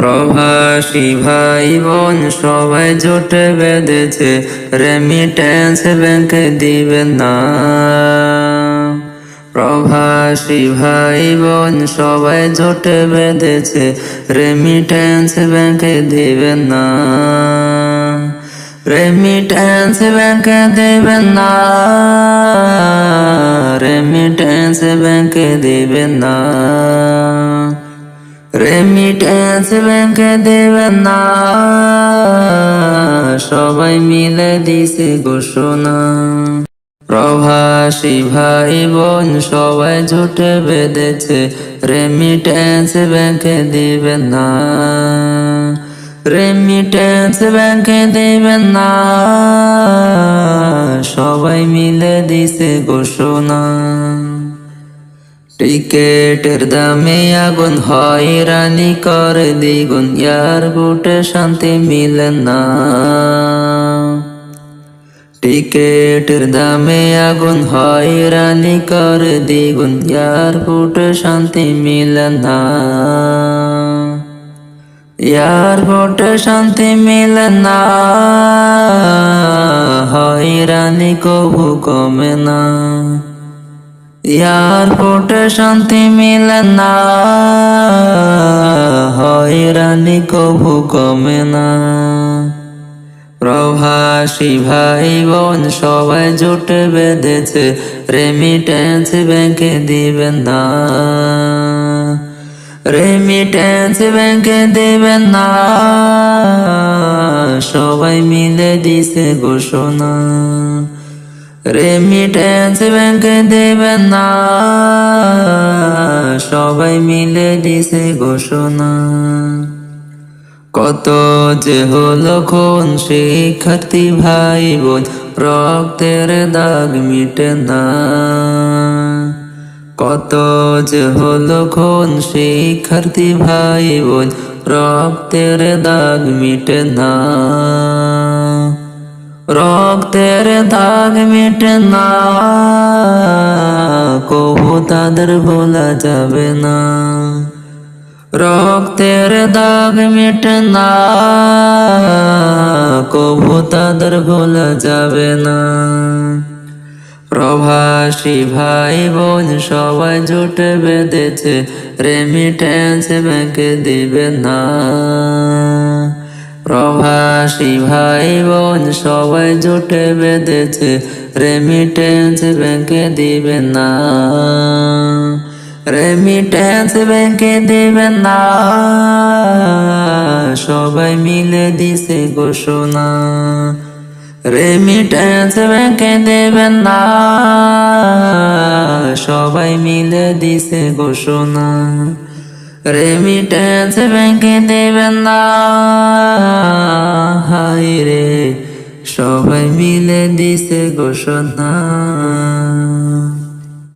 প্রবাসী ভাই বোন সবাই জোটে বেঁধেছে। রেমিটেন্স ব্যাংকে দিবেন না। প্রবাসী ভাই বোন সবাই জোটে বেঁধেছে। রেমিটেন্স ব্যাংকে দিবেন না। রেমিটেন্স ব্যাংকে দিবেন না। রেমিটেন্স ব্যাংকে দিবেন না। রেমিটেন্স ব্যাংকে দেবেন না সবাই মিলে দিছে ঘোষণা। প্রবাসী ভাই বোন সবাই জুটে বেঁধেছে রেমিটেন্স ব্যাংকে দিবেন না রেমিটেন্স ব্যাংকে দেবেন না সবাই মিলে দিছে ঘোষণা। টিকেটের দামে আগুন হয়রানি করে দ্বিগুণ এয়ারপোর্টে শান্তি মিলে না। টিকেটের দামে আগুন হয়রানি করে দ্বিগুণ এয়ারপোর্টে শান্তি মিলে না। এয়ারপোর্টে শান্তি মিলে না হয়রানি কবু কমে না। এয়ারপোর্টে শান্তি মিলে না। হয়রানি কবু কমে না। প্রবাসী ভাই বোন সবাই জোটে বেঁধেছে রেমিটেন্স ব্যাংকে দিবেন না। রেমিটেন্স ব্যাংকে দেবেন না। সবাই মিলে দিছে ঘোষণা। রেমিটেন্স ব্যাংকে দেবেন না। সবাই মিলে দিছে ঘোষণা। কত যে হলো কোন শিক্ষার্থী ভাই বোন রক্তের দাগ মিটে না। কত যে হলো কোন শিক্ষার্থী ভাই বোন রক্তের দাগ মিটে না। রক্তের দাগ মিটে না, কবু তাদের ভোলা যাবে না। রক্তের দাগ মিটে না, কবু তাদের ভোলা যাবে না। প্রবাসী ভাই বোন সবাই জোটে বেঁধেছে রেমিটেন্স ব্যাংকে দিবে না। প্রবাসী ভাই বোন সবাই জোটে বেঁধেছে। রেমিটেন্স ব্যাংকে দিবে না। রেমিটেন্স ব্যাংকে দিবে না। সবাই মিলে দিছে ঘোষণা। রেমিটেন্স ব্যাংকে দেবেন না। সবাই মিলে দিছে ঘোষণা। রেমিটেন্স ব্যাংকে দেবেন না। হাই রে সবাই মিলে দিছে ঘোষণা।